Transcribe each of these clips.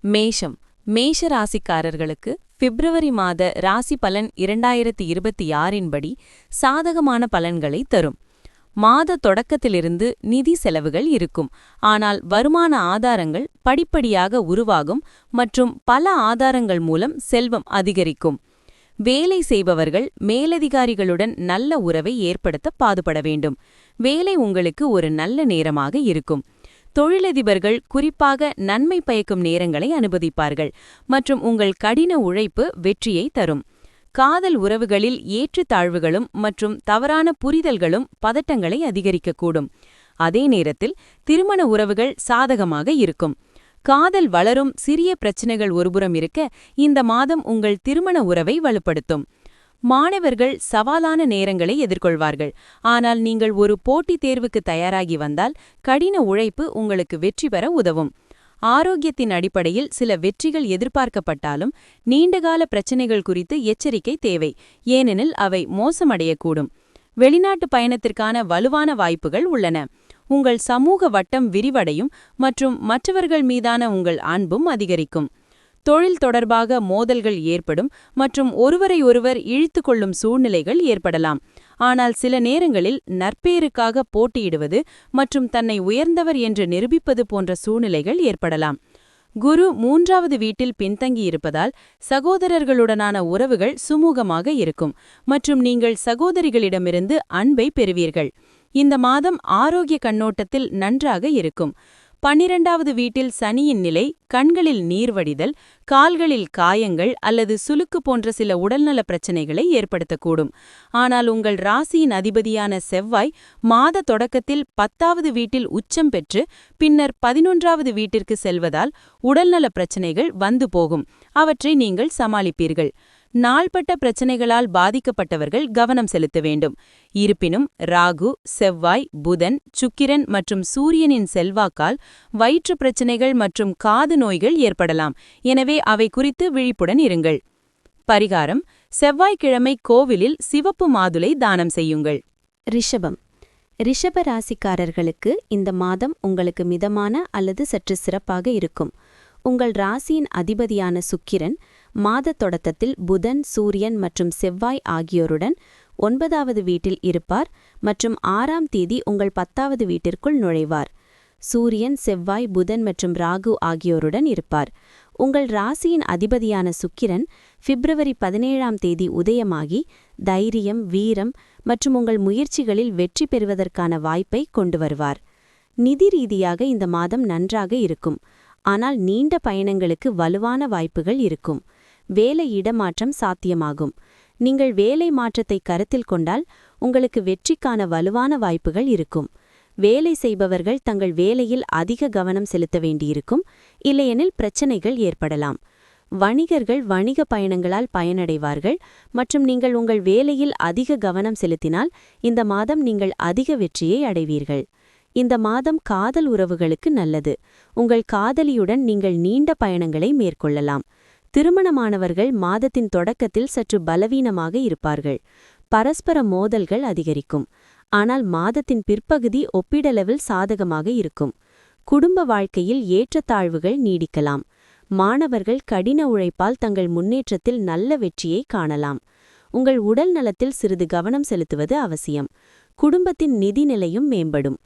மேஷம். மேஷ ராசிக்காரர்களுக்கு பிப்ரவரி மாத ராசி பலன் இரண்டாயிரத்தி இருபத்தி ஆறின்படி சாதகமான பலன்களை தரும். மாத தொடக்கத்திலிருந்து நிதி செலவுகள் இருக்கும். ஆனால் வருமான ஆதாரங்கள் படிப்படியாக உருவாகும் மற்றும் பல ஆதாரங்கள் மூலம் செல்வம் அதிகரிக்கும். வேலை செய்பவர்கள் மேலதிகாரிகளுடன் நல்ல உறவை ஏற்படுத்த பாதுபட வேண்டும். வேலை உங்களுக்கு ஒரு நல்ல நேரமாக இருக்கும். தொழிலதிபர்கள் குறிப்பாக நன்மை பயக்கும் நேரங்களை அனுமதிப்பார்கள் மற்றும் உங்கள் கடின உழைப்பு வெற்றியை தரும். காதல் உறவுகளில் ஏற்றுத்தாழ்வுகளும் மற்றும் தவறான புரிதல்களும் பதட்டங்களை அதிகரிக்கக்கூடும். அதே நேரத்தில் திருமண உறவுகள் சாதகமாக இருக்கும். காதல் வளரும் சிறிய பிரச்சினைகள் ஒருபுறம் இருக்க இந்த மாதம் உங்கள் திருமண உறவை வலுப்படுத்தும். மாணவர்கள் சவாலான நேரங்களை எதிர்கொள்வார்கள். ஆனால் நீங்கள் ஒரு போட்டித் தேர்வுக்கு தயாராகி வந்தால் கடின உழைப்பு உங்களுக்கு வெற்றி பெற உதவும். ஆரோக்கியத்தின் அடிப்படையில் சில வெற்றிகள் எதிர்பார்க்கப்பட்டாலும் நீண்டகால பிரச்சினைகள் குறித்து எச்சரிக்கை தேவை. ஏனெனில் அவை மோசமடையக்கூடும். வெளிநாட்டு பயணத்திற்கான வலுவான வாய்ப்புகள் உள்ளன. உங்கள் சமூக வட்டம் விரிவடையும் மற்றும் மற்றவர்கள் மீதான உங்கள் அன்பும் அதிகரிக்கும். தொழில் தொடர்பாக மோதல்கள் ஏற்படும் மற்றும் ஒருவரையொருவர் இழுத்து கொள்ளும் சூழ்நிலைகள் ஏற்படலாம். ஆனால் சில நேரங்களில் நற்பேருக்காக போட்டியிடுவது மற்றும் தன்னை உயர்ந்தவர் என்று நிரூபிப்பது போன்ற சூழ்நிலைகள் ஏற்படலாம். குரு மூன்றாவது வீட்டில் பின்தங்கியிருப்பதால் சகோதரர்களுடனான உறவுகள் சுமூகமாக இருக்கும் மற்றும் நீங்கள் சகோதரிகளிடமிருந்து அன்பை பெறுவீர்கள். இந்த மாதம் ஆரோக்கிய கண்ணோட்டத்தில் நன்றாக இருக்கும். பன்னிரண்டாவது வீட்டில் சனியின் நிலை கண்களில் நீர்வடிதல் கால்களில் காயங்கள் அல்லது சுலுக்கு போன்ற சில உடல்நல பிரச்சனைகளை ஏற்படுத்தக்கூடும். ஆனால் உங்கள் ராசியின் அதிபதியான செவ்வாய் மாத தொடக்கத்தில் பத்தாவது வீட்டில் உச்சம் பெற்று பின்னர் பதினொன்றாவது வீட்டிற்கு செல்வதால் உடல்நல பிரச்சனைகள் வந்து போகும். அவற்றை நீங்கள் சமாளிப்பீர்கள். நாள்பட்ட பிரச்சனைகளால் பாதிக்கப்பட்டவர்கள் கவனம் செலுத்த வேண்டும். இருப்பினும் ராகு செவ்வாய் புதன் சுக்கிரன் மற்றும் சூரியனின் செல்வாக்கால் வயிற்று பிரச்சனைகள் மற்றும் காது நோய்கள் ஏற்படலாம். எனவே அவை குறித்து விழிப்புடன் இருங்கள். பரிகாரம் செவ்வாய்க்கிழமை கோவிலில் சிவப்பு மாதுளை தானம் செய்யுங்கள். ரிஷபம். ரிஷப ராசிக்காரர்களுக்கு இந்த மாதம் உங்களுக்கு மிதமான அல்லது சற்று சிறப்பாக இருக்கும். உங்கள் ராசியின் அதிபதியான சுக்கிரன் மாத தொடக்கத்தில் புதன் சூரியன் மற்றும் செவ்வாய் ஆகியோருடன் ஒன்பதாவது வீட்டில் இருப்பார் மற்றும் ஆறாம் தேதி உங்கள் பத்தாவது வீட்டிற்குள் நுழைவார். சூரியன் செவ்வாய் புதன் மற்றும் ராகு ஆகியோருடன் இருப்பார். உங்கள் ராசியின் அதிபதியான சுக்கிரன் பிப்ரவரி பதினேழாம் தேதி உதயமாகி தைரியம் வீரம் மற்றும் உங்கள் முயற்சிகளில் வெற்றி பெறுவதற்கான வாய்ப்பை கொண்டு வருவார். நிதி ரீதியாக இந்த மாதம் நன்றாக இருக்கும். ஆனால் நீண்ட பயணங்களுக்கு வலுவான வாய்ப்புகள் இருக்கும். வேலை இடமாற்றம் சாத்தியமாகும். நீங்கள் வேலை மாற்றத்தை கருத்தில் கொண்டால் உங்களுக்கு வெற்றிக்கான வலுவான வாய்ப்புகள் இருக்கும். வேலை செய்பவர்கள் தங்கள் வேலையில் அதிக கவனம் செலுத்த வேண்டியிருக்கும். இல்லையெனில் பிரச்சனைகள் ஏற்படலாம். வணிகர்கள் வணிக பயணங்களால் பயனடைவார்கள். மற்றும் நீங்கள் உங்கள் வேலையில் அதிக கவனம் செலுத்தினால் இந்த மாதம் நீங்கள் அதிக வெற்றியை அடைவீர்கள். இந்த மாதம் காதல் உறவுகளுக்கு நல்லது. உங்கள் காதலியுடன் நீங்கள் நீண்ட பயணங்களை மேற்கொள்ளலாம். திருமணமானவர்கள் மாதத்தின் தொடக்கத்தில் சற்று பலவீனமாக இருப்பார்கள். பரஸ்பர மோதல்கள் அதிகரிக்கும். ஆனால் மாதத்தின் பிற்பகுதி ஒப்பிடளவில் சாதகமாக இருக்கும். குடும்ப வாழ்க்கையில் ஏற்றத்தாழ்வுகள் நீடிக்கலாம். மாணவர்கள் கடின உழைப்பால் தங்கள் முன்னேற்றத்தில் நல்ல வெற்றியை காணலாம். உங்கள் உடல் நலத்தில் சிறிது கவனம் செலுத்துவது அவசியம். குடும்பத்தின் நிதி நிலையும் மேம்படும்.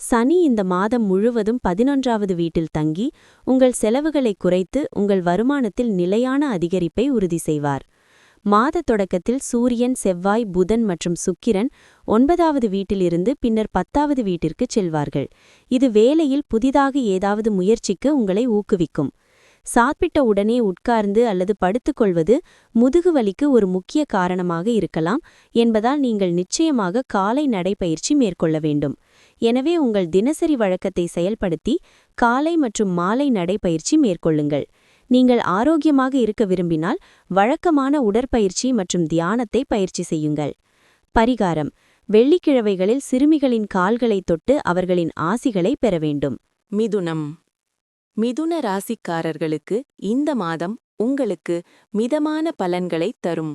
சனி இந்த மாதம் முழுவதும் பதினொன்றாவது வீட்டில் தங்கி உங்கள் செலவுகளை குறைத்து உங்கள் வருமானத்தில் நிலையான அதிகரிப்பை உறுதி செய்வார். மாத தொடக்கத்தில் சூரியன் செவ்வாய் புதன் மற்றும் சுக்கிரன் ஒன்பதாவது வீட்டிலிருந்து பின்னர் பத்தாவது வீட்டிற்கு செல்வார்கள். இது வேலையில் புதிதாக ஏதாவது முயற்சிக்கு உங்களை ஊக்குவிக்கும். சாப்பிட்ட உடனே உட்கார்ந்து அல்லது படுத்துக்கொள்வது முதுகுவலிக்கு ஒரு முக்கிய காரணமாக இருக்கலாம் என்பதால் நீங்கள் நிச்சயமாக காலை நடைபயிற்சி மேற்கொள்ள வேண்டும். எனவே உங்கள் தினசரி வழக்கத்தை செயல்படுத்தி காலை மற்றும் மாலை நடைப்பயிற்சி மேற்கொள்ளுங்கள். நீங்கள் ஆரோக்கியமாக இருக்க விரும்பினால் வழக்கமான உடற்பயிற்சி மற்றும் தியானத்தை பயிற்சி செய்யுங்கள். பரிகாரம். வெள்ளிக்கிழவைகளில் சிறுமிகளின் கால்களை தொட்டு அவர்களின் ஆசிகளை பெற வேண்டும். மிதுனம். மிதுன ராசிக்காரர்களுக்கு இந்த மாதம் உங்களுக்கு மிதமான பலன்களை தரும்.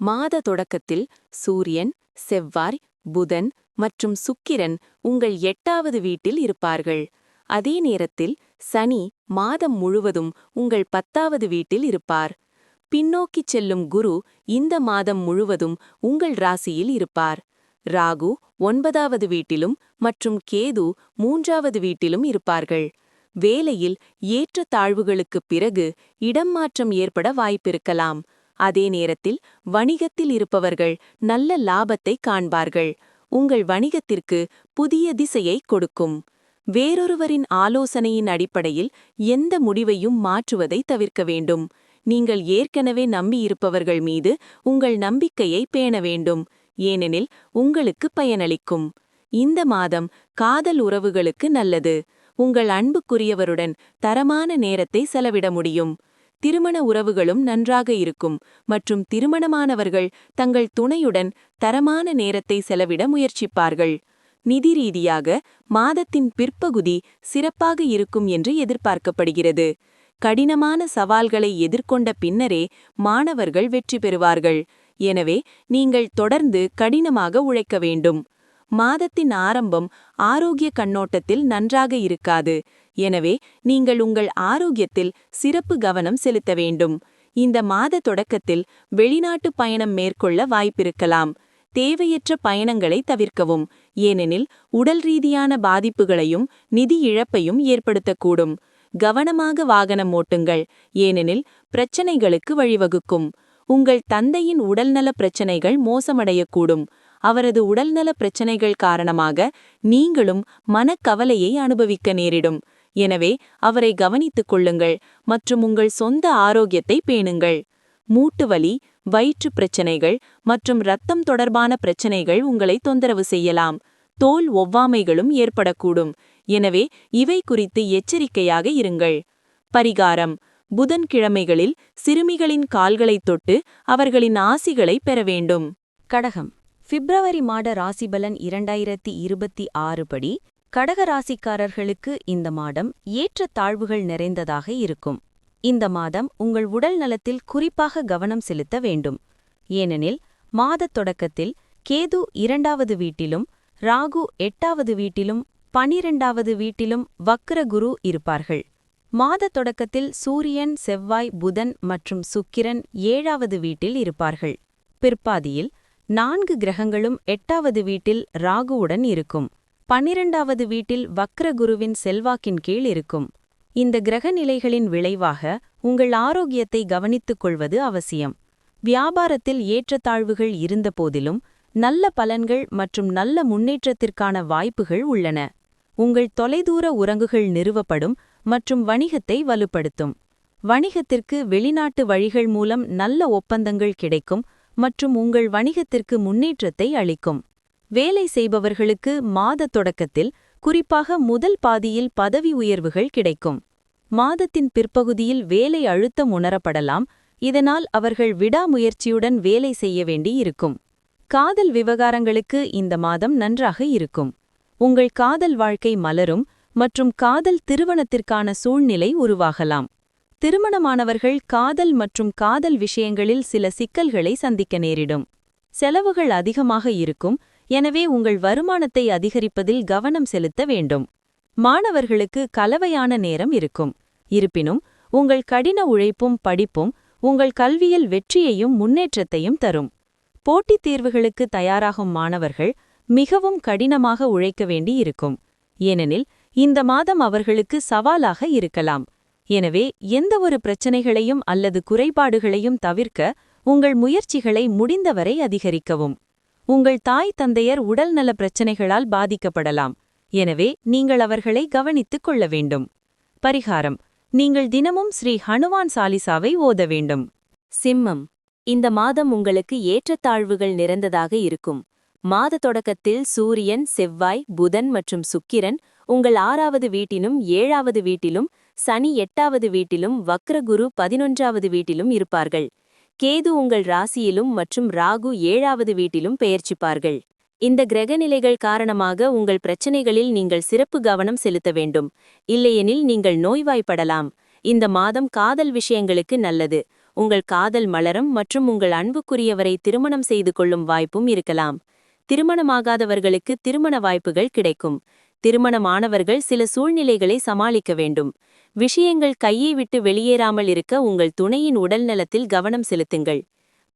மாத தொடக்கத்தில் சூரியன் செவ்வாய் புதன் மற்றும் சுக்கிரன் உங்கள் எட்டாவது வீட்டில் இருப்பார்கள். அதே நேரத்தில் சனி மாதம் முழுவதும் உங்கள் பத்தாவது வீட்டில் இருப்பார். பின்னோக்கிச் செல்லும் குரு இந்த மாதம் முழுவதும் உங்கள் ராசியில் இருப்பார். ராகு ஒன்பதாவது வீட்டிலும் மற்றும் கேது மூன்றாவது வீட்டிலும் இருப்பார்கள். வேலையில் ஏற்ற தாழ்வுகளுக்குப் பிறகு இடம் மாற்றம் ஏற்பட வாய்ப்பிருக்கலாம். அதே நேரத்தில் வணிகத்தில் இருப்பவர்கள் நல்ல லாபத்தை காண்பார்கள். உங்கள் வணிகத்திற்கு புதிய திசையை கொடுக்கும். வேறொருவரின் ஆலோசனையின் அடிப்படையில் எந்த முடிவையும் மாற்றுவதை தவிர்க்க வேண்டும். நீங்கள் ஏற்கனவே நம்பியிருப்பவர்கள் மீது உங்கள் நம்பிக்கையை பேண வேண்டும். ஏனெனில் உங்களுக்கு பயனளிக்கும். இந்த மாதம் காதல் உறவுகளுக்கு நல்லது. உங்கள் அன்புக்குரியவருடன் தரமான நேரத்தை செலவிட முடியும். திருமண உறவுகளும் நன்றாக இருக்கும் மற்றும் திருமணமானவர்கள் தங்கள் துணையுடன் தரமான நேரத்தை செலவிட முயற்சிப்பார்கள். நிதி ரீதியாக மாதத்தின் பிற்பகுதி சிறப்பாக இருக்கும் என்று எதிர்பார்க்கப்படுகிறது. கடினமான சவால்களை எதிர்கொண்ட பின்னரே மாணவர்கள் வெற்றி பெறுவார்கள். எனவே நீங்கள் தொடர்ந்து கடினமாக உழைக்க வேண்டும். மாதத்தின் ஆரம்பம் ஆரோக்கிய கண்ணோட்டத்தில் நன்றாக இருக்காது. எனவே நீங்கள் உங்கள் ஆரோக்கியத்தில் சிறப்பு கவனம் செலுத்த வேண்டும். இந்த மாத தொடக்கத்தில் வெளிநாட்டு பயணம் மேற்கொள்ள வாய்ப்பிருக்கலாம். தேவையற்ற பயணங்களை தவிர்க்கவும். ஏனெனில் உடல் ரீதியான பாதிப்புகளையும் நிதி இழப்பையும் ஏற்படுத்தக்கூடும். கவனமாக வாகனம் ஓட்டுங்கள். ஏனெனில் பிரச்சனைகளுக்கு வழிவகுக்கும். உங்கள் தந்தையின் உடல்நல பிரச்சனைகள் மோசமடையக்கூடும். அவரது உடல்நல பிரச்சனைகள் காரணமாக நீங்களும் மனக்கவலையை அனுபவிக்க நேரிடும். எனவே அவரை கவனித்துக் கொள்ளுங்கள் மற்றும் உங்கள் சொந்த ஆரோக்கியத்தை பேணுங்கள். மூட்டுவலி வயிற்று பிரச்சனைகள் மற்றும் இரத்தம் தொடர்பான பிரச்சனைகள் உங்களை தொந்தரவு செய்யலாம். தோல் ஒவ்வாமைகளும் ஏற்படக்கூடும். எனவே இவை குறித்து எச்சரிக்கையாக இருங்கள். பரிகாரம். புதன்கிழமைகளில் சிறுமிகளின் கால்களைத் தொட்டு அவர்களின் ஆசிகளை பெற வேண்டும். கடகம். பிப்ரவரி மாத ராசிபலன் இரண்டாயிரத்தி இருபத்தி ஆறு படி கடக ராசிக்காரர்களுக்கு இந்த மாதம் ஏற்ற தாழ்வுகள் நிறைந்ததாக இருக்கும். இந்த மாதம் உங்கள் உடல் நலத்தில் குறிப்பாக கவனம் செலுத்த வேண்டும். ஏனெனில் மாதத் தொடக்கத்தில் கேது இரண்டாவது வீட்டிலும் ராகு எட்டாவது வீட்டிலும் பனிரெண்டாவது வீட்டிலும் வக்ர குரு இருப்பார்கள். மாதத் தொடக்கத்தில் சூரியன் செவ்வாய் புதன் மற்றும் சுக்கிரன் ஏழாவது வீட்டில் இருப்பார்கள். பிற்பாதியில் நான்கு கிரகங்களும் எட்டாவது வீட்டில் ராகுவுடன் இருக்கும். பன்னிரண்டாவது வீட்டில் வக்ரகுருவின் செல்வாக்கின் கீழ் இருக்கும். இந்த கிரக நிலைகளின் விளைவாக உங்கள் ஆரோக்கியத்தை கவனித்துக் கொள்வது அவசியம். வியாபாரத்தில் ஏற்றத்தாழ்வுகள் இருந்தபோதிலும் நல்ல பலன்கள் மற்றும் நல்ல முன்னேற்றத்திற்கான வாய்ப்புகள் உள்ளன. உங்கள் தொலைதூர உறங்குகள் நிறுவப்படும் மற்றும் வணிகத்தை வலுப்படுத்தும். வணிகத்திற்கு வெளிநாட்டு வழிகள் மூலம் நல்ல ஒப்பந்தங்கள் கிடைக்கும் மற்றும் உங்கள் வணிகத்திற்கு முன்னேற்றத்தை அளிக்கும். வேலை செய்பவர்களுக்கு மாத தொடக்கத்தில் குறிப்பாக முதல் பாதியில் பதவி உயர்வுகள் கிடைக்கும். மாதத்தின் பிற்பகுதியில் வேலை அழுத்தம் உணரப்படலாம் இதனால் அவர்கள் விடாமுயற்சியுடன் வேலை செய்ய வேண்டியிருக்கும் காதல் விவகாரங்களுக்கு இந்த மாதம் நன்றாக இருக்கும். உங்கள் காதல் வாழ்க்கை மலரும் மற்றும் காதல் திருமணத்திற்கான சூழ்நிலை உருவாகலாம். திருமணமானவர்கள் காதல் மற்றும் காதல் விஷயங்களில் சில சிக்கல்களை சந்திக்க நேரிடும். செலவுகள் அதிகமாக இருக்கும். எனவே உங்கள் வருமானத்தை அதிகரிப்பதில் கவனம் செலுத்த வேண்டும். மாணவர்களுக்கு கலவையான நேரம் இருக்கும். இருப்பினும் உங்கள் கடின உழைப்பும் படிப்பும் உங்கள் கல்வியில் வெற்றியையும் முன்னேற்றத்தையும் தரும். போட்டித் தேர்வுகளுக்கு தயாராகும் மாணவர்கள் மிகவும் கடினமாக உழைக்க வேண்டி இருக்கும் ஏனெனில் இந்த மாதம் அவர்களுக்கு சவாலாக இருக்கலாம். எனவே எந்தவொரு பிரச்சனைகளையும் அல்லது குறைபாடுகளையும் தவிர்க்க உங்கள் முயற்சிகளை முடிந்தவரை அதிகரிக்கவும். உங்கள் தாய் தந்தையர் உடல்நல பிரச்சனைகளால் பாதிக்கப்படலாம். எனவே நீங்கள் அவர்களை கவனித்துக் கொள்ள வேண்டும். பரிகாரம். நீங்கள் தினமும் ஸ்ரீ ஹனுமான் சாலிசாவை ஓத வேண்டும். சிம்மம். இந்த மாதம் உங்களுக்கு ஏற்றத்தாழ்வுகள் நிறைந்ததாக இருக்கும். மாத தொடக்கத்தில் சூரியன் செவ்வாய் புதன் மற்றும் சுக்கிரன் உங்கள் ஆறாவது வீட்டிலும் ஏழாவது வீட்டிலும் சனி எட்டாவது வீட்டிலும் வக்ரகுரு பதினொன்றாவது வீட்டிலும் இருப்பார்கள். கேது உங்கள் ராசியிலும் மற்றும் ராகு ஏழாவது வீட்டிலும் பெயர்ச்சிப்பார்கள். இந்த கிரகநிலைகள் காரணமாக உங்கள் பிரச்சனைகளில் நீங்கள் சிறப்பு கவனம் செலுத்த வேண்டும். இல்லையெனில் நீங்கள் நோய்வாய்ப்படலாம். இந்த மாதம் காதல் விஷயங்களுக்கு நல்லது. உங்கள் காதல் மலரும் மற்றும் உங்கள் அன்புக்குரியவரை திருமணம் செய்து கொள்ளும் வாய்ப்பும் இருக்கலாம். திருமணமாகாதவர்களுக்கு திருமண வாய்ப்புகள் கிடைக்கும். திருமணமானவர்கள் சில சூழ்நிலைகளை சமாளிக்க வேண்டும். விஷயங்கள் கையை விட்டு வெளியேறாமல் இருக்க உங்கள் துணையின் உடல்நலத்தில் கவனம் செலுத்துங்கள்.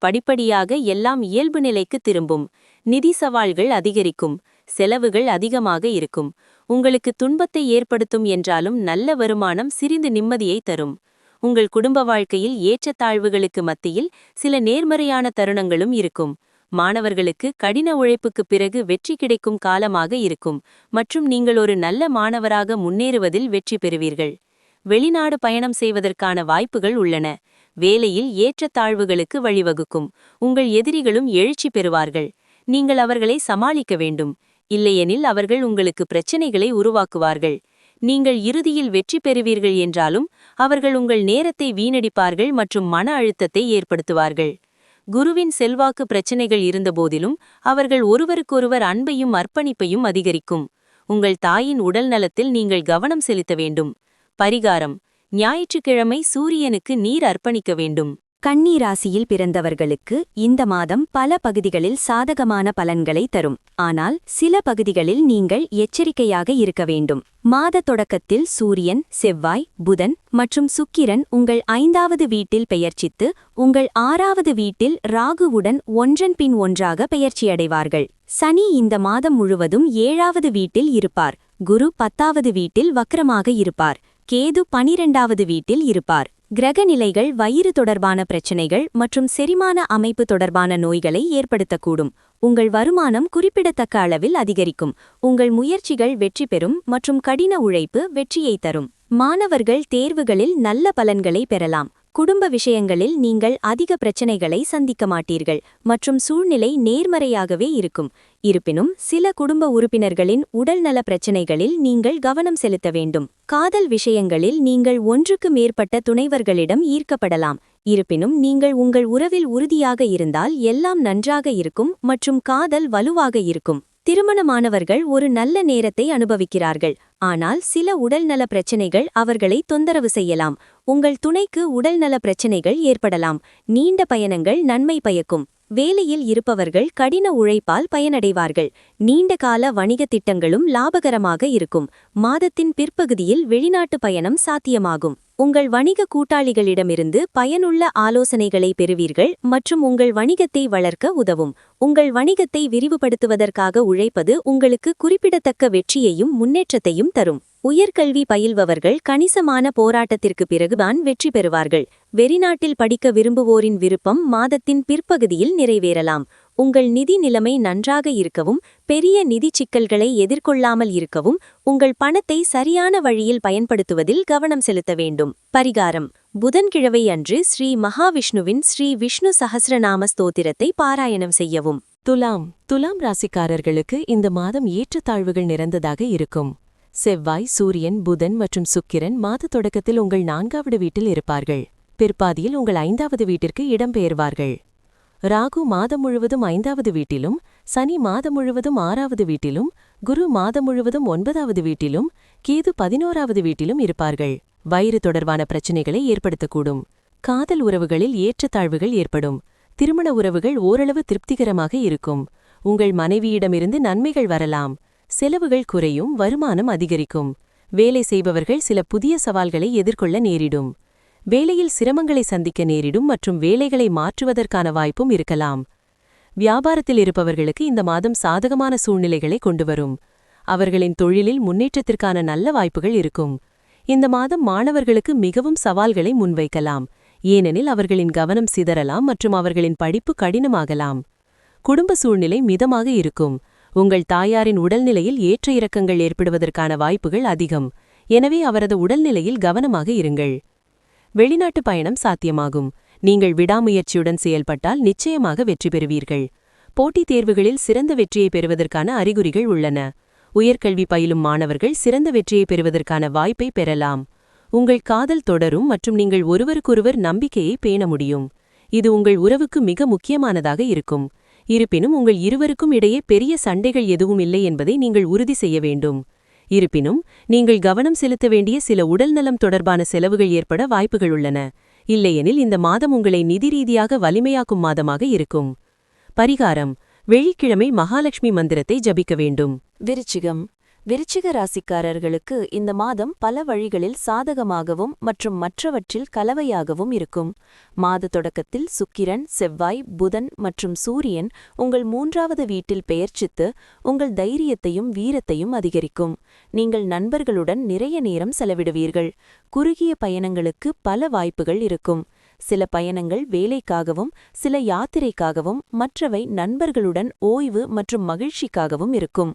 படிப்படியாக எல்லாம் இயல்பு நிலைக்கு திரும்பும். நிதி சவால்கள் அதிகரிக்கும். செலவுகள் அதிகமாக இருக்கும். உங்களுக்கு துன்பத்தை ஏற்படுத்தும் என்றாலும் நல்ல வருமானம் சிறிது நிம்மதியை தரும். உங்கள் குடும்ப வாழ்க்கையில் ஏற்றத்தாழ்வுகளுக்கு மத்தியில் சில நேர்மறையான தருணங்களும் இருக்கும். மாணவர்களுக்கு கடின உழைப்புக்குப் பிறகு வெற்றி கிடைக்கும் காலமாக இருக்கும். மற்றும் நீங்கள் ஒரு நல்ல மாணவராக முன்னேறுவதில் வெற்றி பெறுவீர்கள். வெளிநாடு பயணம் செய்வதற்கான வாய்ப்புகள் உள்ளன. வேலையில் ஏற்றத்தாழ்வுகளுக்கு வழிவகுக்கும். உங்கள் எதிரிகளும் எழுச்சி பெறுவார்கள். நீங்கள் அவர்களை சமாளிக்க வேண்டும். இல்லையெனில் அவர்கள் உங்களுக்கு பிரச்சனைகளை உருவாக்குவார்கள். நீங்கள் இறுதியில் வெற்றி பெறுவீர்கள் என்றாலும் அவர்கள் உங்கள் நேரத்தை வீணடிப்பார்கள் மற்றும் மன அழுத்தத்தை ஏற்படுத்துவார்கள். குருவின் செல்வாக்கு பிரச்சனைகள் இருந்தபோதிலும் அவர்கள் ஒருவருக்கொருவர் அன்பையும் அர்ப்பணிப்பையும் அதிகரிக்கும். உங்கள் தாயின் உடல் நலத்தில் நீங்கள் கவனம் செலுத்த வேண்டும். பரிகாரம். ஞாயிற்றுக்கிழமை சூரியனுக்கு நீர் அர்ப்பணிக்க வேண்டும். கன்னி ராசியில் பிறந்தவர்களுக்கு இந்த மாதம் பல பகுதிகளில் சாதகமான பலன்களை தரும். ஆனால் சில பகுதிகளில் நீங்கள் எச்சரிக்கையாக இருக்க வேண்டும். மாத தொடக்கத்தில் சூரியன் செவ்வாய் புதன் மற்றும் சுக்கிரன் உங்கள் ஐந்தாவது வீட்டில் பெயர்ச்சித்து உங்கள் ஆறாவது வீட்டில் ராகுவுடன் ஒன்றன் பின் ஒன்றாக பெயர்ச்சியடைவார்கள். சனி இந்த மாதம் முழுவதும் ஏழாவது வீட்டில் இருப்பார். குரு பத்தாவது வீட்டில் வக்கரமாக இருப்பார். கேது பனிரெண்டாவது வீட்டில் இருப்பார். கிரகநிலைகள் வயிறு தொடர்பான பிரச்சினைகள் மற்றும் செரிமான அமைப்பு தொடர்பான நோய்களை ஏற்படுத்தக்கூடும். உங்கள் வருமானம் குறிப்பிடத்தக்க அளவில் அதிகரிக்கும். உங்கள் முயற்சிகள் வெற்றி பெறும் மற்றும் கடின உழைப்பு வெற்றியை தரும். மாணவர்கள் தேர்வுகளில் நல்ல பலன்களை பெறலாம். குடும்ப விஷயங்களில் நீங்கள் அதிக பிரச்சனைகளை சந்திக்க மாட்டீர்கள் மற்றும் சூழ்நிலை நேர்மறையாகவே இருக்கும். இருப்பினும் சில குடும்ப உறுப்பினர்களின் உடல்நல பிரச்சனைகளில் நீங்கள் கவனம் செலுத்த வேண்டும். காதல் விஷயங்களில் நீங்கள் ஒன்றுக்கு மேற்பட்ட துணைவர்களிடம் ஈர்க்கப்படலாம். இருப்பினும் நீங்கள் உங்கள் உறவில் உறுதியாக இருந்தால் எல்லாம் நன்றாக இருக்கும் மற்றும் காதல் வலுவாக இருக்கும். திருமணமானவர்கள் ஒரு நல்ல நேரத்தை அனுபவிக்கிறார்கள். ஆனால் சில உடல்நல பிரச்சினைகள் அவர்களை தொந்தரவு செய்யலாம். உங்கள் துணைக்கு உடல்நல பிரச்சினைகள் ஏற்படலாம். நீண்ட பயணங்கள் நன்மை பயக்கும். வேலையில் இருப்பவர்கள் கடின உழைப்பால் பயனடைவார்கள். நீண்ட கால வணிகத் திட்டங்களும் லாபகரமாக இருக்கும். மாதத்தின் பிற்பகுதியில் வெளிநாட்டு பயணம் சாத்தியமாகும். உங்கள் வணிக கூட்டாளிகளிடமிருந்து பயனுள்ள ஆலோசனைகளை பெறுவீர்கள் மற்றும் உங்கள் வணிகத்தை வளர்க்க உதவும். உங்கள் வணிகத்தை விரிவுபடுத்துவதற்காக உழைப்பது உங்களுக்கு குறிப்பிடத்தக்க வெற்றியையும் முன்னேற்றத்தையும் தரும். உயர்கல்வி பயில்பவர்கள் கணிசமான போராட்டத்திற்கு பிறகுதான் வெற்றி பெறுவார்கள். வெளிநாட்டில் படிக்க விரும்புவோரின் விருப்பம் மாதத்தின் பிற்பகுதியில் நிறைவேறலாம். உங்கள் நிதி நிலைமை நன்றாக இருக்கவும் பெரிய நிதி சிக்கல்களை எதிர்கொள்ளாமல் இருக்கவும் உங்கள் பணத்தை சரியான வழியில் பயன்படுத்துவதில் கவனம் செலுத்த வேண்டும். பரிகாரம். புதன்கிழவை அன்று ஸ்ரீ மகாவிஷ்ணுவின் ஸ்ரீ விஷ்ணு சஹஸ்ரநாம ஸ்தோத்திரத்தை பாராயணம் செய்யவும். துலாம். துலாம் ராசிக்காரர்களுக்கு இந்த மாதம் ஏற்றத்தாழ்வுகள் நிறைந்ததாக இருக்கும். செவ்வாய் சூரியன் புதன் மற்றும் சுக்கிரன் மாத தொடக்கத்தில் உங்கள் நான்காவது வீட்டில் இருப்பார்கள். பிற்பாதியில் உங்கள் ஐந்தாவது வீட்டிற்கு இடம்பெயர்வார்கள். ராகு மாதம் முழுவதும் ஐந்தாவது வீட்டிலும் சனி மாதம் முழுவதும் ஆறாவது வீட்டிலும் குரு மாதம் முழுவதும் ஒன்பதாவது வீட்டிலும் கேது பதினோராவது வீட்டிலும் இருப்பார்கள். வயிறு தொடர்பான பிரச்சினைகளை ஏற்படுத்தக்கூடும். காதல் உறவுகளில் ஏற்றத்தாழ்வுகள் ஏற்படும். திருமண உறவுகள் ஓரளவு திருப்திகரமாக இருக்கும். உங்கள் மனைவியிடமிருந்து நன்மைகள் வரலாம். செலவுகள் குறையும் வருமானம் அதிகரிக்கும். வேலை செய்பவர்கள் சில புதிய சவால்களை எதிர்கொள்ள நேரிடும். வேலையில் சிரமங்களை சந்திக்க நேரிடும் மற்றும் வேலைகளை மாற்றுவதற்கான வாய்ப்பும் இருக்கலாம். வியாபாரத்தில் இருப்பவர்களுக்கு இந்த மாதம் சாதகமான சூழ்நிலைகளை கொண்டுவரும். அவர்களின் தொழிலில் முன்னேற்றத்திற்கான நல்ல வாய்ப்புகள் இருக்கும். இந்த மாதம் மாணவர்களுக்கு மிகவும் சவால்களை முன்வைக்கலாம். ஏனெனில் அவர்களின் கவனம் சிதறலாம் மற்றும் அவர்களின் படிப்பு கடினமாகலாம். குடும்ப சூழ்நிலை மிதமாக இருக்கும். உங்கள் தாயாரின் உடல்நிலையில் ஏற்ற இறக்கங்கள் ஏற்படுவதற்கான வாய்ப்புகள் அதிகம். எனவே அவரது உடல்நிலையில் கவனமாக இருங்கள். வெளிநாட்டு பயணம் சாத்தியமாகும். நீங்கள் விடாமுயற்சியுடன் செயல்பட்டால் நிச்சயமாக வெற்றி பெறுவீர்கள். போட்டித் தேர்வுகளில் சிறந்த வெற்றியை பெறுவதற்கான அறிகுறிகள் உள்ளன. உயர்கல்வி பயிலும் மாணவர்கள் சிறந்த வெற்றியை பெறுவதற்கான வாய்ப்பை பெறலாம். உங்கள் காதல் தொடரும் மற்றும் நீங்கள் ஒருவருக்கொருவர் நம்பிக்கையை பேண முடியும். இது உங்கள் உறவுக்கு மிக முக்கியமானதாக இருக்கும். இருப்பினும் உங்கள் இருவருக்கும் இடையே பெரிய சண்டைகள் எதுவும் இல்லை என்பதை நீங்கள் உறுதி செய்ய வேண்டும். இருப்பினும் நீங்கள் கவனம் செலுத்த வேண்டிய சில உடல்நலம் தொடர்பான செலவுகள் ஏற்பட வாய்ப்புகள் உள்ளன. இல்லையெனில் இந்த மாதம் உங்களை நிதி ரீதியாக வலிமையாக்கும் மாதமாக இருக்கும். பரிகாரம் வெள்ளிக்கிழமை மகாலட்சுமி மந்திரத்தை ஜபிக்க வேண்டும். விருச்சிகம் விருச்சிக ராசிக்காரர்களுக்கு இந்த மாதம் பல வழிகளில் சாதகமாகவும் மற்றும் மற்றவற்றில் கலவையாகவும் இருக்கும். மாத தொடக்கத்தில் சுக்கிரன் செவ்வாய் புதன் மற்றும் சூரியன் உங்கள் மூன்றாவது வீட்டில் பெயர்ச்சித்து உங்கள் தைரியத்தையும் வீரத்தையும் அதிகரிக்கும். நீங்கள் நண்பர்களுடன் நிறைய நேரம் செலவிடுவீர்கள். குறுகிய பயணங்களுக்கு பல வாய்ப்புகள் இருக்கும். சில பயணங்கள் வேலைக்காகவும் சில யாத்திரைக்காகவும் மற்றவை நண்பர்களுடன் ஓய்வு மற்றும் மகிழ்ச்சிக்காகவும் இருக்கும்.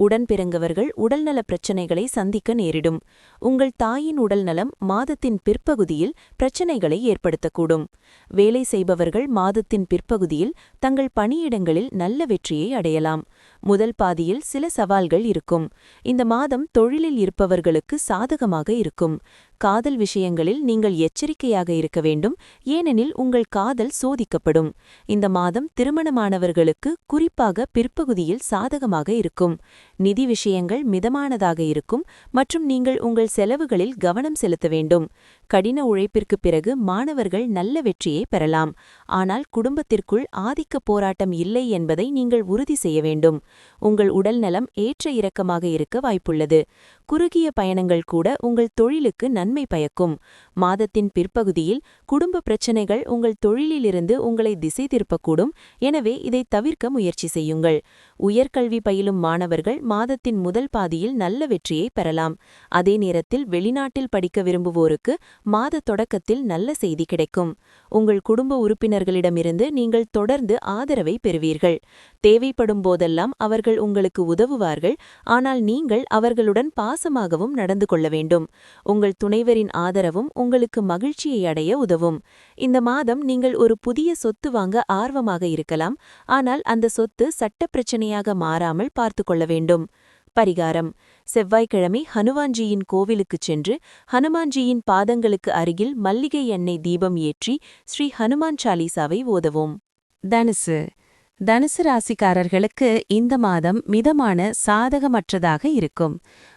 உடன்பிறங்கவர்கள் உடல்நலப் பிரச்சினைகளை சந்திக்க நேரிடும். உங்கள் தாயின் உடல்நலம் மாதத்தின் பிற்பகுதியில் பிரச்சினைகளை ஏற்படுத்தக்கூடும். வேலை செய்பவர்கள் மாதத்தின் பிற்பகுதியில் தங்கள் பணியிடங்களில் நல்ல வெற்றியை அடையலாம். முதல் பாதியில் சில சவால்கள் இருக்கும். இந்த மாதம் தொழிலில் இருப்பவர்களுக்கு சாதகமாக இருக்கும். காதல் விஷயங்களில் நீங்கள் எச்சரிக்கையாக இருக்க வேண்டும் ஏனெனில் உங்கள் காதல் சோதிக்கப்படும். இந்த மாதம் திருமணமானவர்களுக்கு குறிப்பாக பிற்பகுதியில் சாதகமாக இருக்கும். நிதி விஷயங்கள் மிதமானதாக இருக்கும் மற்றும் நீங்கள் உங்கள் செலவுகளில் கவனம் செலுத்த வேண்டும். கடின உழைப்பிற்கு பிறகு மாணவர்கள் நல்ல வெற்றியை பெறலாம். ஆனால் குடும்பத்திற்குள் ஆதிக்க போராட்டம் இல்லை என்பதை நீங்கள் உறுதி செய்ய வேண்டும். உங்கள் உடல்நலம் ஏற்ற இறக்கமாக இருக்க வாய்ப்புள்ளது. குறுகிய பயணங்கள் கூட உங்கள் தொழிலுக்கு நன்மை பயக்கும். மாதத்தின் பிற்பகுதியில் குடும்ப பிரச்சினைகள் உங்கள் தொழிலிலிருந்து உங்களை திசை திருப்பக்கூடும். எனவே இதை தவிர்க்க முயற்சி செய்யுங்கள். உயர்கல்வி பயிலும் மாணவர்கள் மாதத்தின் முதல் பாதியில் நல்ல வெற்றியை பெறலாம். அதே நேரத்தில் வெளிநாட்டில் படிக்க விரும்புவோருக்கு மாத தொடக்கத்தில் நல்ல செய்தி கிடைக்கும். உங்கள் குடும்ப உறுப்பினர்களிடமிருந்து நீங்கள் தொடர்ந்து ஆதரவை பெறுவீர்கள். தேவைப்படும் போதெல்லாம் அவர்கள் உங்களுக்கு உதவுவார்கள். ஆனால் நீங்கள் அவர்களுடன் பாசமாகவும் நடந்து கொள்ள வேண்டும். உங்கள் துணை முனைவரின் ஆதரவும் உங்களுக்கு மகிழ்ச்சியை அடைய உதவும். இந்த மாதம் நீங்கள் ஒரு புதிய சொத்து வாங்க ஆர்வமாக இருக்கலாம். ஆனால் அந்த சொத்து சட்ட பிரச்சனையாக மாறாமல் பார்த்து கொள்ள வேண்டும். பரிகாரம். செவ்வாய்க்கிழமை ஹனுமான்ஜியின் கோவிலுக்குச் சென்று ஹனுமான்ஜியின் பாதங்களுக்கு அருகில் மல்லிகை எண்ணெய் தீபம் ஏற்றி ஸ்ரீ ஹனுமான் சாலீசாவை ஓதவும். தனுசு. தனுசு ராசிக்காரர்களுக்கு இந்த மாதம் மிதமான சாதகமற்றதாக இருக்கும்.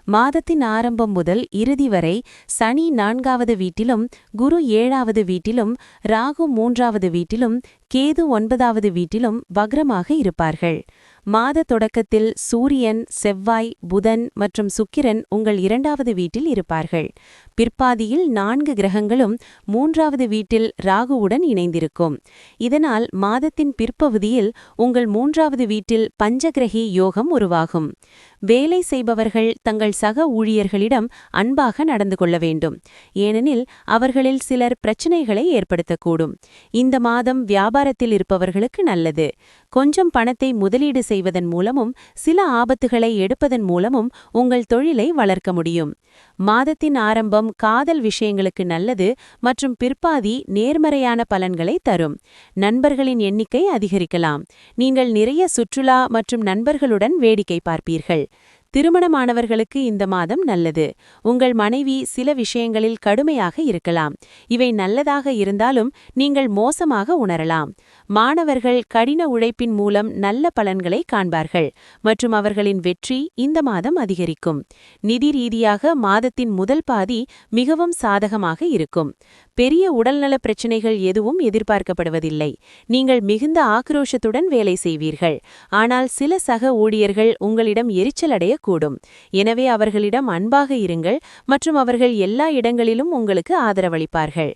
மாதத்தின் ஆரம்பம் முதல் இறுதி வரை சனி நான்காவது வீட்டிலும் குரு ஏழாவது வீட்டிலும் ராகு மூன்றாவது வீட்டிலும் கேது ஒன்பதாவது வீட்டிலும் வக்ரமாக இருப்பார்கள். மாத தொடக்கத்தில் சூரியன் செவ்வாய் புதன் மற்றும் சுக்கிரன் உங்கள் இரண்டாவது வீட்டில் இருப்பார்கள். பிற்பாதியில் நான்கு கிரகங்களும் மூன்றாவது வீட்டில் ராகுவுடன் இணைந்திருக்கும். இதனால் மாதத்தின் பிற்பகுதியில் உங்கள் மூன்றாவது வீட்டில் பஞ்சகிரகி யோகம் உருவாகும். வேலை செய்பவர்கள் தங்கள் சக ஊழியர்களிடம் அன்பாக நடந்து கொள்ள வேண்டும். ஏனெனில் அவர்களில் சிலர் பிரச்சினைகளை ஏற்படுத்தக்கூடும். இந்த மாதம் வியாபாரத்தில் இருப்பவர்களுக்கு நல்லது. கொஞ்சம் பணத்தை முதலீடு செய்வதன் மூலமும் சில ஆபத்துகளை எடுப்பதன் மூலமும் உங்கள் தொழிலை வளர்க்க முடியும். மாதத்தின் ஆரம்பம் காதல் விஷயங்களுக்கு நல்லது மற்றும் பிற்பாதி நேர்மறையான பலன்களை தரும். நண்பர்களின் எண்ணிக்கை அதிகரிக்கலாம். நீங்கள் நிறைய சுற்றுலா மற்றும் நண்பர்களுடன் வேடிக்கை பார்ப்பீர்கள். திருமணமானவர்களுக்கு இந்த மாதம் நல்லது. உங்கள் மனைவி சில விஷயங்களில் கடுமையாக இருக்கலாம். இவை நல்லதாக இருந்தாலும் நீங்கள் மோசமாக உணரலாம். மாணவர்கள் கடின உழைப்பின் மூலம் நல்ல பலன்களை காண்பார்கள். மற்றும் அவர்களின் வெற்றி இந்த மாதம் அதிகரிக்கும். நிதி ரீதியாக மாதத்தின் முதல் பாதி மிகவும் சாதகமாக இருக்கும். பெரிய உடல்நல பிரச்சினைகள் எதுவும் எதிர்பார்க்கப்படுவதில்லை. நீங்கள் மிகுந்த ஆக்ரோஷத்துடன் வேலை செய்வீர்கள். ஆனால் சில சக ஊழியர்கள் உங்களிடம் எரிச்சலடையக்கூடும் எனவே அவர்களிடம் அன்பாக இருங்கள் மற்றும் அவர்கள் எல்லா இடங்களிலும் உங்களுக்கு ஆதரவளிப்பார்கள்.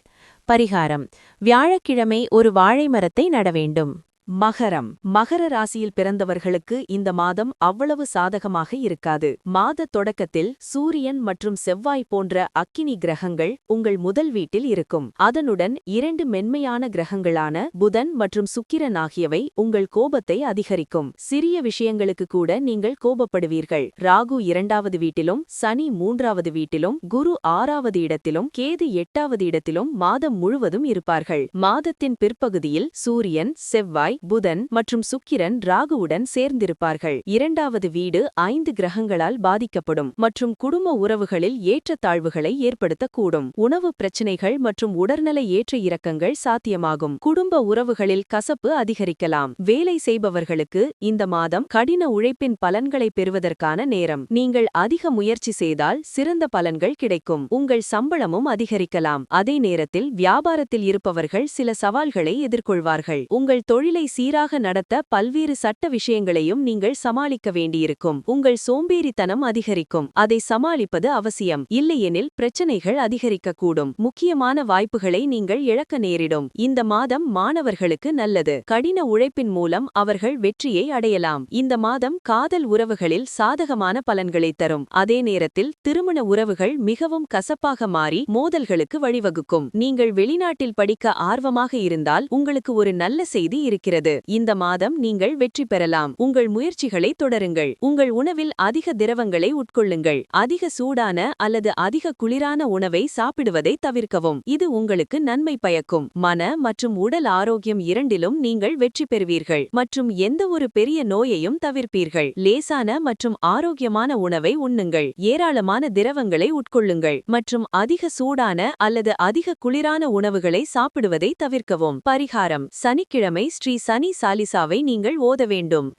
பரிகாரம். வியாழக்கிழமை ஒரு வாழை மரத்தை நட வேண்டும். மகரம். மகர ராசியில் பிறந்தவர்களுக்கு இந்த மாதம் அவ்வளவு சாதகமாக இருக்காது. மாத தொடக்கத்தில் சூரியன் மற்றும் செவ்வாய் போன்ற அக்கினி கிரகங்கள் உங்கள் முதல் வீட்டில் இருக்கும். அதனுடன் இரண்டு மென்மையான கிரகங்களான புதன் மற்றும் சுக்கிரன் ஆகியவை உங்கள் கோபத்தை அதிகரிக்கும். சிறிய விஷயங்களுக்கு கூட நீங்கள் கோபப்படுவீர்கள். ராகு இரண்டாவது வீட்டிலும் சனி மூன்றாவது வீட்டிலும் குரு ஆறாவது இடத்திலும் கேது எட்டாவது இடத்திலும் மாதம் முழுவதும் இருப்பார்கள். மாதத்தின் பிற்பகுதியில் சூரியன் செவ்வாய் புதன் மற்றும் சுக்கிரன் ராகுவுடன் சேர்ந்திருப்பார்கள். இரண்டாவது வீடு ஐந்து கிரகங்களால் பாதிக்கப்படும் மற்றும் குடும்ப உறவுகளில் ஏற்றத்தாழ்வுகளை ஏற்படுத்தக்கூடும். உணவு பிரச்சினைகள் மற்றும் உடல்நல ஏற்ற இறக்கங்கள் சாத்தியமாகும். குடும்ப உறவுகளில் கசப்பு அதிகரிக்கலாம். வேலை செய்பவர்களுக்கு இந்த மாதம் கடின உழைப்பின் பலன்களை பெறுவதற்கான நேரம். நீங்கள் அதிக முயற்சி செய்தால் சிறந்த பலன்கள் கிடைக்கும். உங்கள் சம்பளமும் அதிகரிக்கலாம். அதே நேரத்தில் வியாபாரத்தில் இருப்பவர்கள் சில சவால்களை எதிர்கொள்வார்கள். உங்கள் தொழிலை வேலை சீராக நடத்த பல்வேறு சட்ட விஷயங்களையும் நீங்கள் சமாளிக்க வேண்டியிருக்கும். உங்கள் சோம்பேறித்தனம் அதிகரிக்கும். அதை சமாளிப்பது அவசியம். இல்லையெனில் பிரச்சனைகள் அதிகரிக்கக்கூடும். முக்கியமான வாய்ப்புகளை நீங்கள் இழக்க நேரிடும். இந்த மாதம் மாணவர்களுக்கு நல்லது. கடின உழைப்பின் மூலம் அவர்கள் வெற்றியை அடையலாம். இந்த மாதம் காதல் உறவுகளில் சாதகமான பலன்களை தரும். அதே நேரத்தில் திருமண உறவுகள் மிகவும் கசப்பாக மாறி மோதல்களுக்கு வழிவகுக்கும். நீங்கள் வெளிநாட்டில் படிக்க ஆர்வமாக இருந்தால் உங்களுக்கு ஒரு நல்ல செய்தி இருக்கிறது. இந்த மாதம் நீங்கள் வெற்றி பெறலாம். உங்கள் முயற்சிகளை தொடருங்கள். உங்கள் உணவில் அதிக திரவங்களை உட்கொள்ளுங்கள். அதிக சூடான அல்லது அதிக குளிரான உணவை சாப்பிடுவதை தவிர்க்கவும். இது உங்களுக்கு நன்மை பயக்கும். மன மற்றும் உடல் ஆரோக்கியம் இரண்டிலும் நீங்கள் வெற்றி பெறுவீர்கள். மற்றும் எந்த ஒரு பெரிய நோயையும் தவிர்ப்பீர்கள். லேசான மற்றும் ஆரோக்கியமான உணவை உண்ணுங்கள். ஏராளமான திரவங்களை உட்கொள்ளுங்கள். மற்றும் அதிக சூடான அல்லது அதிக குளிரான உணவுகளை சாப்பிடுவதை தவிர்க்கவும். பரிகாரம். சனிக்கிழமை ஸ்ரீ சனி சாலிசாவை நீங்கள் ஓத வேண்டும்.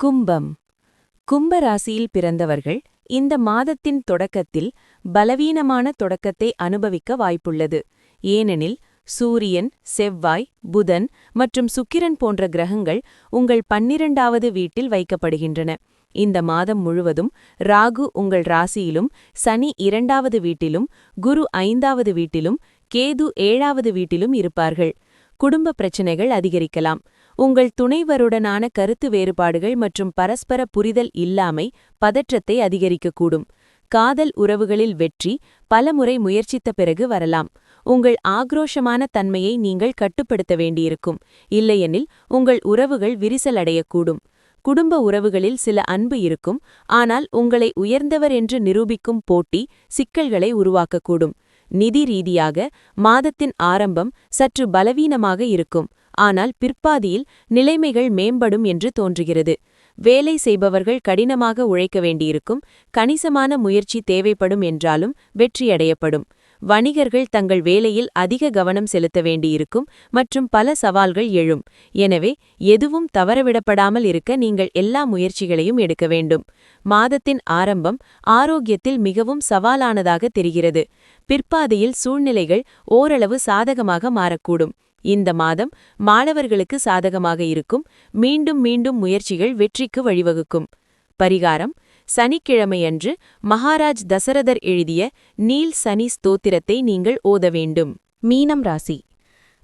கும்பம். கும்ப ராசியில் பிறந்தவர்கள் இந்த மாதத்தின் தொடக்கத்தில் பலவீனமான தொடக்கத்தை அனுபவிக்க வாய்ப்புள்ளது. ஏனெனில் சூரியன் செவ்வாய் புதன் மற்றும் சுக்கிரன் போன்ற கிரகங்கள் உங்கள் பன்னிரண்டாவது வீட்டில் வைக்கப்படுகின்றன. இந்த மாதம் முழுவதும் ராகு உங்கள் ராசியிலும் சனி இரண்டாவது வீட்டிலும் குரு ஐந்தாவது வீட்டிலும் கேது ஏழாவது வீட்டிலும் இருப்பார்கள். குடும்ப பிரச்சினைகள் அதிகரிக்கலாம். உங்கள் துணைவருடனான கருத்து வேறுபாடுகள் மற்றும் பரஸ்பர புரிதல் இல்லாமை பதற்றத்தை அதிகரிக்கக்கூடும். காதல் உறவுகளில் வெற்றி பலமுறை முயற்சித்த பிறகு வரலாம். உங்கள் ஆக்ரோஷமான தன்மையை நீங்கள் கட்டுப்படுத்த வேண்டியிருக்கும். இல்லையெனில் உங்கள் உறவுகள் விரிசலடையக்கூடும். குடும்ப உறவுகளில் சில அன்பு இருக்கும். ஆனால் உங்களை உயர்ந்தவர் என்று நிரூபிக்கும் போட்டி சிக்கல்களை உருவாக்கக்கூடும். நிதி ரீதியாக மாதத்தின் ஆரம்பம் சற்று பலவீனமாக இருக்கும். ஆனால் பிற்பாதியில் நிலைமைகள் மேம்படும் என்று தோன்றுகிறது. வேலை செய்பவர்கள் கடினமாக உழைக்க வேண்டியிருக்கும் கணிசமான முயற்சி தேவைப்படும் என்றாலும் வெற்றியடையப்படும். வணிகர்கள் தங்கள் வேலையில் அதிக கவனம் செலுத்த வேண்டியிருக்கும் மற்றும் பல சவால்கள் எழும். எனவே எதுவும் தவறவிடப்படாமல் இருக்க நீங்கள் எல்லா முயற்சிகளையும் எடுக்க வேண்டும். மாதத்தின் ஆரம்பம் ஆரோக்கியத்தில் மிகவும் சவாலானதாக தெரிகிறது. பிற்பாதையில் சூழ்நிலைகள் ஓரளவு சாதகமாக மாறக்கூடும். இந்த மாதம் மாணவர்களுக்கு சாதகமாக இருக்கும். மீண்டும் மீண்டும் முயற்சிகள் வெற்றிக்கு வழிவகுக்கும். பரிகாரம் சனிக்கிழமையன்று மகாராஜ் தசரதர் எழுதிய நீல் சனி ஸ்தோத்திரத்தை நீங்கள் ஓத வேண்டும். மீனம் ராசி.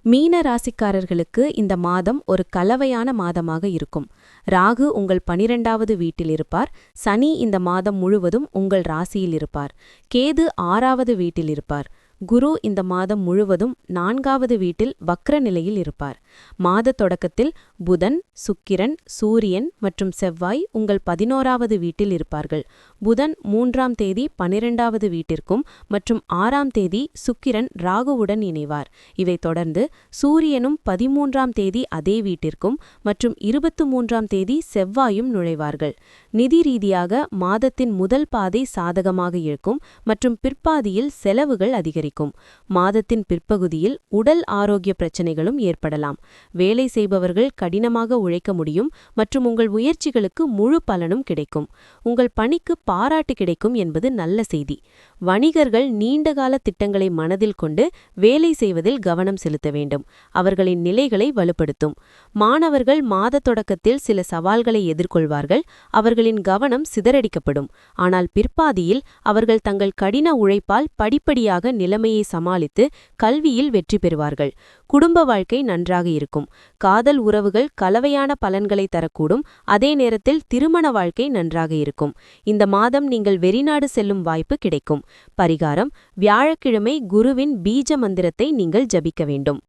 மீன ராசிக்காரர்களுக்கு இந்த மாதம் ஒரு கலவையான மாதமாக இருக்கும். ராகு உங்கள் பனிரெண்டாவது வீட்டில் இருப்பார். சனி இந்த மாதம் முழுவதும் உங்கள் ராசியில் இருப்பார். கேது ஆறாவது வீட்டில் இருப்பார். குரு இந்த மாதம் முழுவதும் நான்காவது வீட்டில் வக்ர நிலையில் இருப்பார். மாத தொடக்கத்தில் புதன் சுக்கிரன் சூரியன் மற்றும் செவ்வாய் உங்கள் பதினோராவது வீட்டில் இருப்பார்கள். புதன் மூன்றாம் தேதி பனிரெண்டாவது வீட்டிற்கும் மற்றும் ஆறாம் தேதி சுக்கிரன் ராகுவுடன் இணைவார். இவை தொடர்ந்து சூரியனும் பதிமூன்றாம் தேதி அதே வீட்டிற்கும் மற்றும் இருபத்து மூன்றாம் தேதி செவ்வாயும் நுழைவார்கள். நிதி ரீதியாக மாதத்தின் முதல் பாதை சாதகமாக இருக்கும் மற்றும் பிற்பாதியில் செலவுகள் அதிகரிக்கும். மாதத்தின் பிற்பகுதியில் உடல் ஆரோக்கிய பிரச்சனைகளும் ஏற்படலாம். வேலை செய்பவர்கள் கடினமாக உழைக்க முடியும் மற்றும் உங்கள் முயற்சிகளுக்கு முழு பலனும் கிடைக்கும். உங்கள் பணிக்கு பாராட்டு கிடைக்கும் என்பது நல்ல செய்தி. வணிகர்கள் நீண்டகால திட்டங்களை மனதில் கொண்டு வேலை செய்வதில் கவனம் செலுத்த வேண்டும். அவர்களின் நிலைகளை வலுப்படுத்தும். மாணவர்கள் மாத தொடக்கத்தில் சில சவால்களை எதிர்கொள்வார்கள். அவர்களின் கவனம் சிதறடிக்கப்படும். ஆனால் பிற்பாதியில் அவர்கள் தங்கள் கடின உழைப்பால் படிப்படியாக நிலைமையை சமாளித்து கல்வியில் வெற்றி பெறுவார்கள். குடும்ப வாழ்க்கை நன்றாக இருக்கும். காதல் உறவுகள் கலவையான பலன்களை தரக்கூடும். அதே நேரத்தில் திருமண வாழ்க்கை நன்றாக இருக்கும். இந்த மாதம் நீங்கள் வெளிநாடு செல்லும் வாய்ப்பு கிடைக்கும். பரிகாரம் வியாழக்கிழமை குருவின் பீஜ மந்திரத்தை நீங்கள் ஜபிக்க வேண்டும்.